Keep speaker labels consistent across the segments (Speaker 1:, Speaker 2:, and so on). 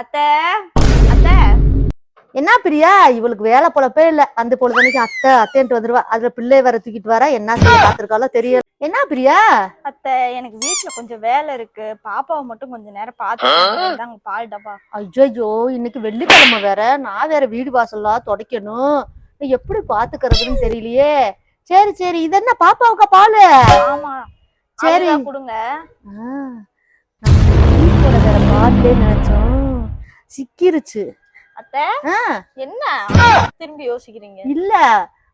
Speaker 1: அத்தை அத்தை.
Speaker 2: என்ன பிரியா? இவளுக்கு வேலை பொழப்பே இல்ல. அந்த பொழுதுனைக்கு அத்தை அத்தைன்ட்டு வந்துருவா. அதுல பிள்ளை வர தூக்கிட்டு வரா. என்ன செய்ய காத்திருக்காளோ தெரியல. என்ன பிரியா?
Speaker 1: அத்தை எனக்கு வீட்ல கொஞ்சம் வேலை இருக்கு. பாப்பாவை மட்டும் கொஞ்ச நேரம் பார்த்து தாங்க பால் டப்பா.
Speaker 2: ஐயோ இன்னைக்கு வெள்ளிக்கிழமை வேற. நான் வேற வீடு வாசல்லாம் துடைக்கணும். எப்படி பாத்துக்கிறதுன்னு தெரியலையே. சரி சரி. இது என்ன பாப்பாவுக்கா பாலு?
Speaker 1: ஆமா.
Speaker 2: சரி.
Speaker 1: கொடுங்க.
Speaker 2: வீட்டோட வேற பால்லே நினைச்சோம். சிக்கிருச்சு.
Speaker 1: என்ன? திரும்பி யோசிக்கிறீங்க.
Speaker 2: இல்ல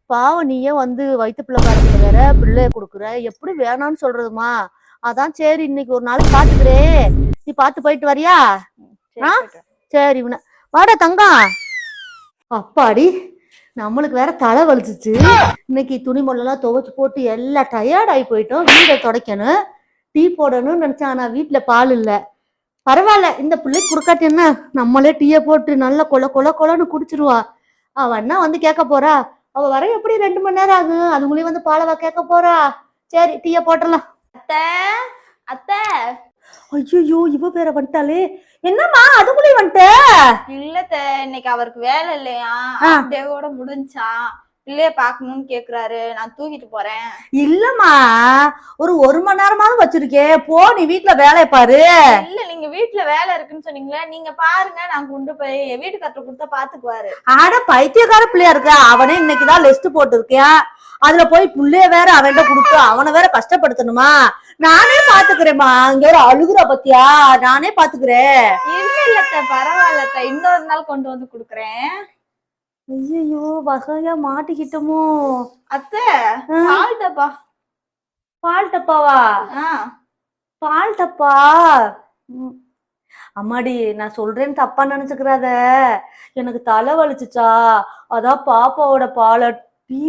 Speaker 2: பாவம் நீயே வந்து வயிற்று பிள்ளை காரத்துல வேற பிள்ளைய கொடுக்குற. எப்படி வேணாம்னு சொல்றதுமா? அதான் சரி இன்னைக்கு ஒரு நாள் பாத்துக்கிறேன் நீ பாத்து போயிட்டு வரியா?
Speaker 1: சரி,
Speaker 2: இவன. வாடா தங்கம். அப்பாடி நம்மளுக்கு வேற தலை வலிச்சிச்சு. இன்னைக்கு துணிமொல்லாம் துவைச்சு போட்டு எல்லாம் டயர்ட் ஆகி போயிட்டோம். வீடை துடைக்கணும். டீ போடணும்னு நினைச்சேன் ஆனா வீட்டுல பால் இல்ல. பரவாயில்ல இந்த பிள்ளைக்கு குடுக்காட்டி என்ன நம்மளே டீயை போட்டு நல்லா கொல கொல கொலன்னு குடிச்சிருவா. அவ என்ன வந்து கேட்க போறா அவ வர எப்படி ரெண்டு மணி நேரம் ஆகும்? அதுக்குள்ளேயே வந்து பாலவா கேட்க போறா. சரி டீயை போட்டுடலாம்.
Speaker 1: அத்தை அத்தை.
Speaker 2: ஐயோ இவ பேர வந்துட்டாலே என்னம்மா அதுக்குள்ளேயே வந்துட்ட?
Speaker 1: இல்ல அத்தை இன்னைக்கு அவருக்கு வேலை இல்லையா?
Speaker 2: ஆ.
Speaker 1: டேவோட முடிஞ்சா பிள்ளைய பாக்கணும்னு கேக்குறாரு. நான் தூக்கிட்டு போறேன்.
Speaker 2: இல்லம்மா ஒரு ஒரு மணி நேரமாவது வச்சிருக்கே. போ நீ வீட்ல வேலையை பாரு.
Speaker 1: இல்ல நீங்க வீட்ல வேலை இருக்குன்னு சொன்னீங்களே நீங்க பாருங்க நான் கொண்டு போய் என் வீட்டுக்காரர் கொடுத்தா பாத்துக்குவாரு.
Speaker 2: ஆட பைத்தியக்கார பிள்ளையா இருக்க அவனே இன்னைக்குதான் லிஸ்ட் போட்டிருக்கேன் அதுல போய் புள்ளைய வேற அவன்கிட்ட கொடுத்து அவனை வேற கஷ்டப்படுத்தணுமா? நானே பாத்துக்கிறேம்மா இங்க ஒரு அழுகுற பத்தியா? நானே பாத்துக்கிறேன்.
Speaker 1: இல்ல இல்ல அத்தை பரவாயில்ல அத்தை. இன்னொரு நாள் கொண்டு வந்து குடுக்குறேன்.
Speaker 2: ஐயோ வகையா மாட்டிக்கிட்டோமோ.
Speaker 1: அத்தை பால் டப்பா.
Speaker 2: பால் டப்பாவா? பால் டப்பா. அம்மாடி நான் சொல்றேன்னு தப்பா நினைச்சுக்கிறாத. எனக்கு தலை வலிச்சுச்சா? அதான் பாப்பாவோட பாலை டீ.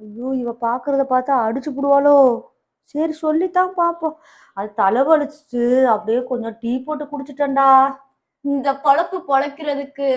Speaker 2: ஐயோ இவ பாக்குறத பார்த்தா அடிச்சு புடுவாளோ? சரி சொல்லித்தான் பாப்போம். அது தலை வலிச்சுச்சு. அப்படியே கொஞ்சம் டீ போட்டு குடிச்சிட்டேன்டா.
Speaker 1: இந்த பொழப்பு பொழைக்கிறதுக்கு